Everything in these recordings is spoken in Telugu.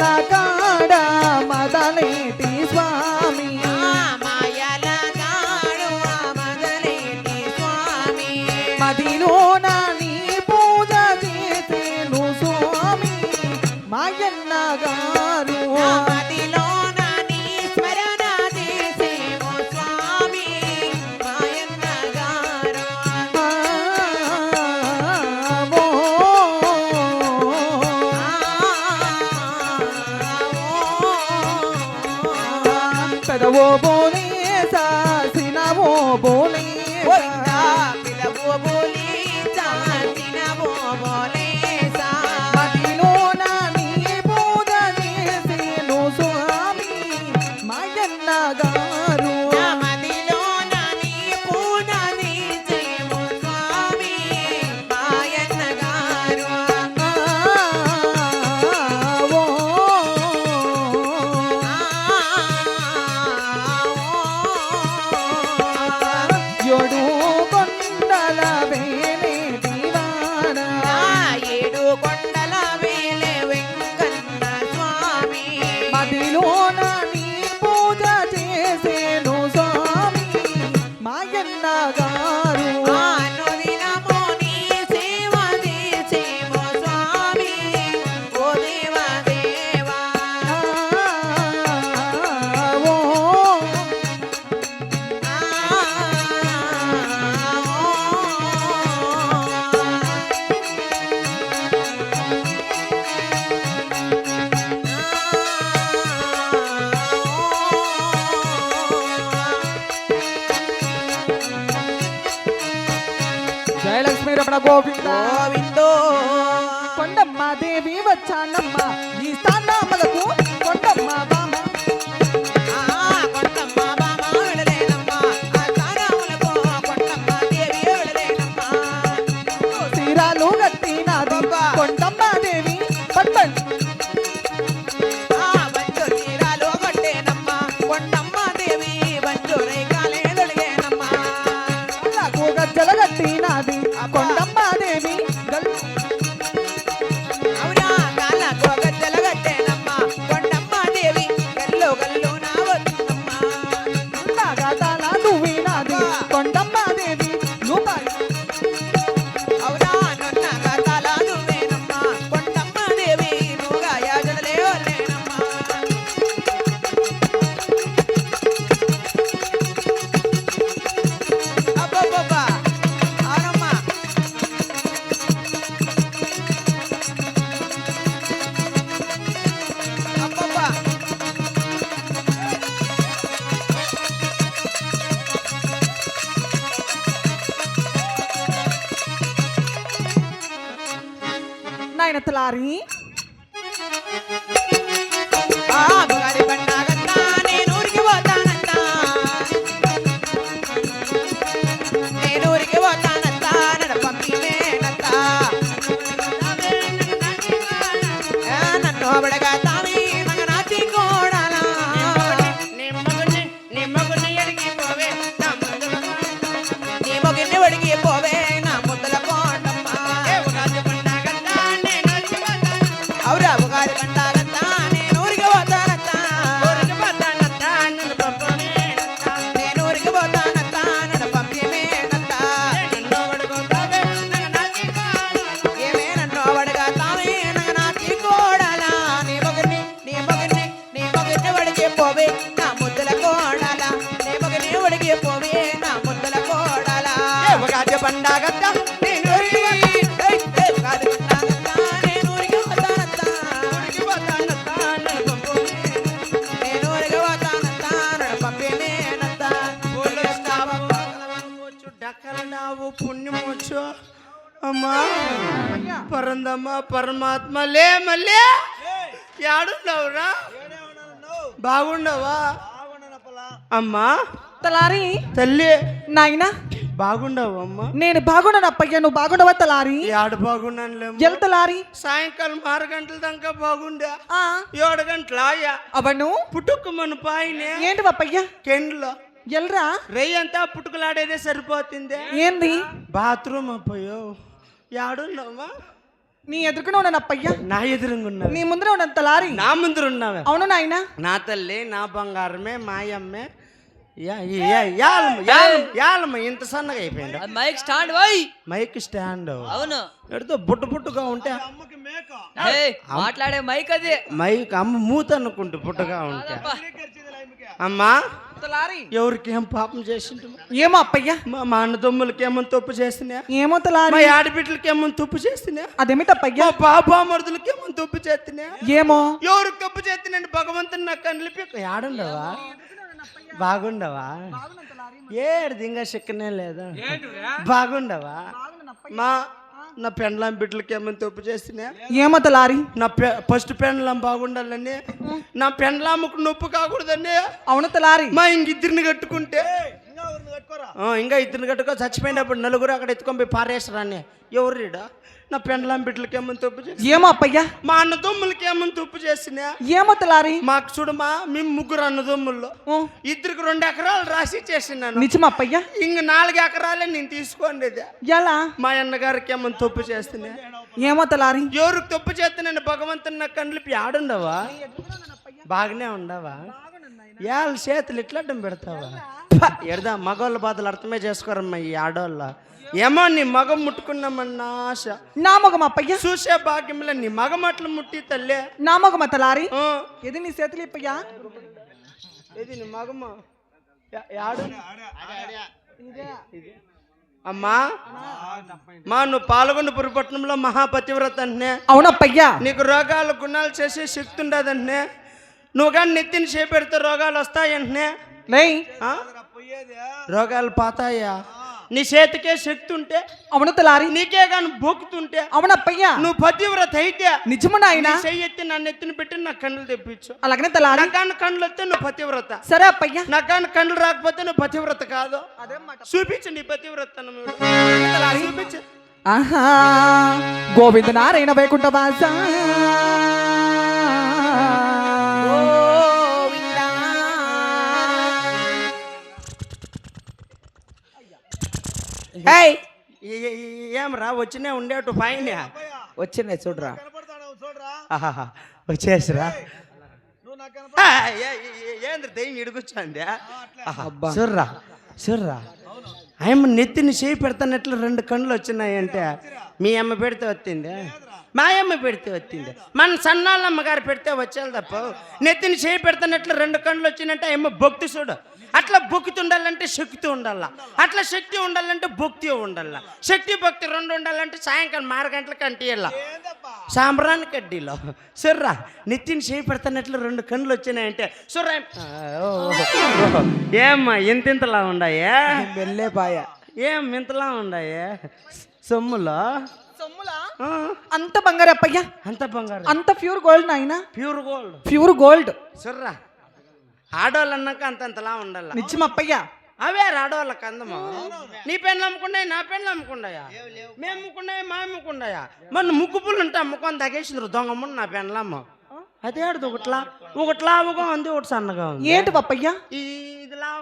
লাগা 晒到我脖 దేవి వచ్చానమ్మ. ఈ స్థానమ్మలకు కొండమ్మ బామ్మ నాయన తలారి ఆ డక్కలడావు పుణ్యమొచ్చు. అమ్మా పరందమ్మ పరమాత్మ లే మళ్ళీ. యాడున్నావురా? బాగుండవా అమ్మా తలారి. తల్లి. నాయన. బాగుండవు అమ్మా? నేను బాగున్నానప్పయ్య నువ్వు బాగుండవా తలారి? యాడు బాగున్నానులేమ్మా ఎల్ తలారి? సాయంకాలం ఆరు గంటల దాకా బాగుండా. ఆ. ఏడు గంటల ఆయా అవను? పుట్టుకు పాయినే ఏంటి అప్పయ్య కెండ్లో ఎల్రా? రెయ్యి అంతా పుట్టుకులాడేదే సరిపోతుంది. ఏంది? బాత్రూమ్ అప్పయ్యో యాడున్నావా? నీ ఎదురుకునే ఉన్నాను అప్పయ్య నా ఎదురుగున్నా నీ ముందర ఉన్నాను తలారి నా ముందు ఉన్నావే అవును నాయన. నా తల్లి నా బంగారమే మాయమ్మే. యా యా- యాలమ్మ యాలమ్మ యాలమ్మ ఇంత సన్నగా అయిపోయింది. మైక్ స్టాండ్ పోయి మైక్ స్టాండ్. అవును. ఎడుతో బుట్టు బుట్టుగా ఉంటే ఏయ్, మాట్లాడే మైక్ అది. మైక్ అమ్మ మూత అనుకుంటే బుట్టగా ఉంటే. అమ్మా ఎవరికి ఏం పాపం చేసిండు? ఏమో అప్పయ్యా? మా మా అన్నదమ్ములకి ఏమో తప్పు చేసినా ఏమో మా తలారి ఆడబిడ్డలకి ఏమో తప్పు చేస్తున్నా అదేమిటప్పయ్యా మా బాబా మరుదులకి ఏమో తప్పు చేస్తున్నా ఏమో? ఎవరికి తప్పు చేస్తున్నాను భగవంతుని నాకు కనిపి ఆడుండవా బాగుండవా? ఏడు ఇంకా చిక్కనే లేదా? బాగుండవా? మా నా పెండ్లాం బిడ్డలకి ఏమైనా తప్పు చేస్తున్నా ఏమో తలారి నా ఫస్ట్ పెండ్లాం బాగుండాలని. నా పెండ్లాముకు నొప్పి కాకూడదండి అవును తలారి మా ఇంక ఇద్దరిని కట్టుకుంటే. ఇంకా ఇద్దరిని కట్టుకో చచ్చిపోయినప్పుడు నలుగురు అక్కడ ఎత్తుకొని పోయి పారేస్తారని ఎవరు రీడా నా పెండ్లాం బిడ్డలకి ఏమైనా తప్పు చేసి ఏమో అప్పయ్యా? మా అన్నదమ్ములకి ఏమైనా తప్పు చేసినా? ఏమో తలారి? మాకు చూడమా మేము ముగ్గురు అన్నదమ్ముల్లో. ఓ, ఇద్దరికి రెండు ఎకరాలు రాసి చేసినాను నిజం అప్పయ్యా? ఇంక నాలుగు ఎకరాలే నేను తీసుకోండి ఎలా? మా అన్నగారికి ఏమైనా తప్పు చేస్తున్నా ఏమో తలారి? ఎవరికి తప్పు చేస్తున్నాను భగవంతుని నాకు కండ్లిపి ఆడుండవా? బాగానే ఉండవా? ఏళ్ళ చేతులు ఇట్లా అడ్డం పెడతావా? ఎడదా మగవాళ్ళ బాధలు అర్థమే చేసుకోరమ్మా ఈ ఆడవాళ్ళ. ఏమో నీ మగం ముట్టుకున్నామన్న ఆశ. నా మొగం అప్పయ్యా. చూసే భాగ్యంలో నీ మగమట్లు ముట్టి తల్లే. నా మొగమ తలారి ఇది నీ చేతులు ఇప్పయ్యా? ఇది నీ మగమా? యాడు. అమ్మా మా నువ్వు పాల్గొండ పట్టణంలో మహాపతివ్రత అంటే అవునప్పయ్యా. నీకు రోగాలు గుణాలు చేసే శక్తి ఉండదంటే నువ్వు కానీ నెత్తిని చేపెడితే రోగాలు వస్తాయంటే లే రోగాలు పోతాయా? నీ చేతికే శక్తి ఉంటే అవును తలారి. నీకే కానీ బొక్కుతుంటే అవునప్పయ్యా నువ్వు పతివ్రత అయితే నిజము నాయన? నీ చెయ్యి ఎత్తి నా నెత్తిని పెట్టి నా కళ్ళు తెప్పించు. అలాగనే తలారి. నాకు కానీ కళ్ళు వస్తే నువ్వు పతివ్రత. సరే అప్పయ్యా నాకు కానీ కళ్ళు రాకపోతే నువ్వు పతివ్రత కాదు. చూపించు నీ పతివ్రత చూపించు. ఆహా. గోవింద నారాయణ వైకుంఠ వాస ఏయ్ ఏ- ఏ- ఏ- ఏం రా వచ్చినే ఉండేటు పైన. వచ్చింది చూడరా. వచ్చేసిరా. ఏంద్ర దయ్యం ఇడుకొచ్చాంది? చూర్రా చూర్రా ఆయమ్మ నెత్తిని చేయి పెడతానట్లు రెండు కళ్ళు వచ్చినాయంటే మీ అమ్మ పెడితే వచ్చింది? మా అమ్మ పెడితే వచ్చింది. మన సన్నాళ్ళమ్మ గారు పెడితే వచ్చేది తప్ప. నెత్తిని చేయి పెడతానట్లు రెండు కళ్ళు వచ్చినట్టే అమ్మ భక్తి చూడు. అట్లా భక్తి ఉండాలంటే శక్తి ఉండాల? అట్లా శక్తి ఉండాలంటే భక్తి ఉండాల? శక్తి భక్తి రెండు ఉండాలంటే సాయంకాలం ఆరు గంటలకు అంటే సాంబ్రాన్ కడ్డీలో. సుర్రా నెత్తిని చేయి పెడతానట్లు రెండు కళ్ళు వచ్చినాయంటే సుర్రా. ఏమ్మా ఇంత ఇంతలా ఉండాయే? వెళ్ళే పాయ. ఏం ఇంతలా ఉండాయే? సొమ్ములో? ఆ, అంత బంగారు అప్పయ్యా అంత బంగారు. అంత ప్యూర్ గోల్డ్ నాయన? Pure gold. Pure gold. సుర్రా ఆడవాళ్ళు అన్నాక అంతంతలా ఉండాల? నిజం అప్పయ్యా అవే ఆడవాళ్ళకి అందమా నీ పెన్లు అమ్ముకున్నాయి నా పెన్లు అమ్ముకున్నాయా? మేము అమ్ముకున్నాయి మా అమ్ముకున్నాయా? మన ముగ్గు పుల్లు ఉంటే అమ్ముకొని తగేసిండ్రు దొంగమ్మ నా పెన్లమ్మ అదే ఆడదు ఒకటి లా ఒకటి లావుగా ఉంది ఒకటి సన్నగా ఉంది. ఏంటి అప్పయ్యా ఈ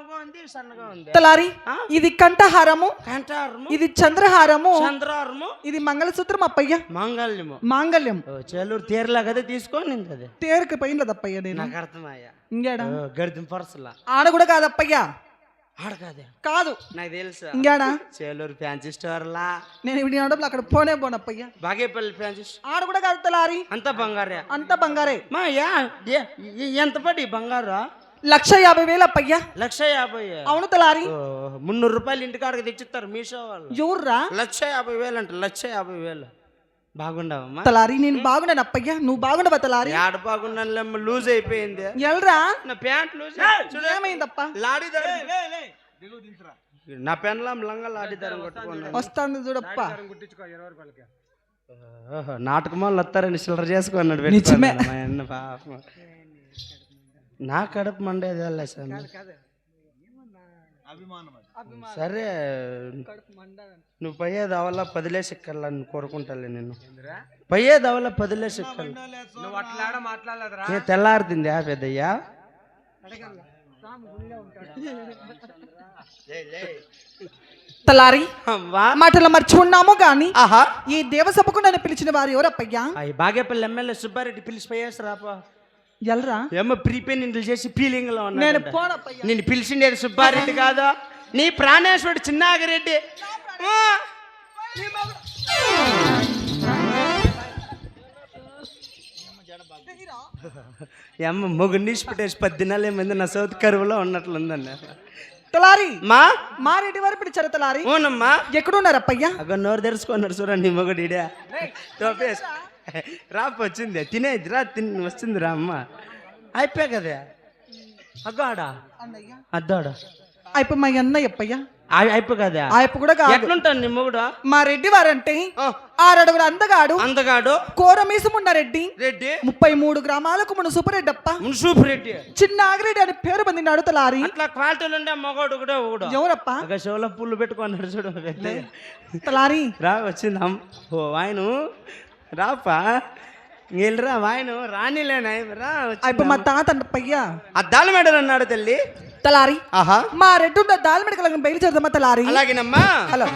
లావుగా ఉంది ఇది సన్నగా ఉంది. తలారి ఇది కంఠహారము కంటారము ఇది చంద్రహారము చంద్రారము ఇది మంగళసూత్రం అప్పయ్యా? మాంగళ్యము. మాంగళ్యం చెల్లూరు తీరలాగదే తీసుకొని అది తేరుకు పోయినది అప్పయ్యా నేను? నాకు అర్థమయ్యా. ఇంగాడా ఓ, గడిదిం పర్సులా. ఆడ కూడా కాదు అప్పయ్యా. ఆడ కాదే? కాదు. నాకు తెలుసా. ఇంగాడా చెల్లూరు ఫ్యాన్సీ స్టోర్లా. నేను ఇప్పుడు నడపలు అక్కడ పోనే పోను అప్పయ్యా. బాగేపల్లి ఫ్యాన్సీ ఆడ కూడా కాదు తలారి అంత బంగారే. అంత బంగారే. మా యా ఎంత పడి బంగారు? లక్ష యాభై వేలు అప్పయ్యా? లక్ష యాభై అవును తలారి. మున్నూరు రూపాయలు ఇంటికాడికి తెచ్చిస్తారు మీషో వాళ్ళు. ఎవర్రా? లక్ష యాభై వేలు అంట లక్ష యాభై వేలు బాగుండవమ్మా. తలారి నేను బాగున్నాను అప్పయ్యా. నువ్వు బాగుండవా తలారి? ఆడ బాగున్నాను లూజ్ అయిపోయింది. ఎల్రా నా ప్యాంట్ లూజ్ ఏమైందప్ప? లాడిదారు నా పెన్లాం లంగా లాడిదారం కొట్టుకున్నాను. వస్తాను చూడప్ప. ఓహో, నాటకం వాళ్ళు వస్తారని చిల్లర చేసుకున్నాడు నిజమే. పెట్టుకున్నాడు మా అన్న పాపం నా కడుపు మండేది వెళ్ళే స్వామి సరే. నువ్వు పోయేది అవల్ల పదిలే సిక్కర్లని కోరుకుంటాలే నేను పోయేది అవల్ల పదిలే సిక్కర్లు ఏ తెల్లారుతుంది ఆ పెద్దయ్యా? తలారి. మాటలు మర్చిన్నాము గాని ఆహా. ఈ దేవసభకు నన్ను పిలిచిన వారు ఎవరప్పయ్యా? బాగేపల్లి ఎమ్మెల్యే సుబ్బారెడ్డి పిలిచి పోయేసి రాపా. ఎల్రా? ఏమో ప్రీపెయిన్ ఇంట్లో చేసి ఫీలింగ్లో నేను ఉన్నాడు పోనప్పయ్యా. నిన్ను పిలిచిండేది సుబ్బారెడ్డి కాదు? నీ ప్రాణేశ్వరుడు చిన్నాగిరెడ్డి. ఆ, నీ మగ- ఏమ్మ మొగుడిని పెట్టేసి పది దినాలు ఏమైంది నా సౌత్ కరువులో ఉన్నట్లుందండి. తలారి! మా? మారెడ్డి వారు పిలిచారు తలారి. అవునమ్మా. ఎక్కడున్నారు అప్పయ్యా అక్కడ నోరు తెరుచుకున్నాడు చూడండి నీ మొగుడు ఇడే రాపు వచ్చింది తినేది రా తిని వస్తుంది రా అమ్మ. అయిపోయా కదా అగ్గాడా? అద్దాడా? అయిపోయి మా అన్నయ్య అప్పయ్యా. అయిపో కదా కూడా కాదు. ఎట్లుంటాను నీ మొగుడు? మా రెడ్డి వారంటే ఆ, ఆరడుగుల అందగాడు. అందగాడు? కోరమీసమున్న రెడ్డి. రెడ్డి? ముప్పై మూడు గ్రామాలకు మన సుబ్బరెడ్డప్ప మున్సూపు రెడ్డి చిన్న ఆగిరెడ్డి అని పేరు పొందినాడు తలారి అట్లా క్వాలిటీలు ఉండే మగోడు కూడా ఒకడు ఎవరప్ప? షోలో పుల్లు పెట్టుకున్నాడు చూడు. తలారి రా వచ్చింది. ఓ వాయను రాపా? వెళ్ళరా వాయను రానిలేనా రా మా తాత అప్పయ్యా అద్దాల మెడలు అన్నాడు తల్లి. తలారి. ఆహా. మా రెడ్డి దాల్మెడ కలగని బయలుదేరదమ్మా తలారి. అలాగేనమ్మా. హలో.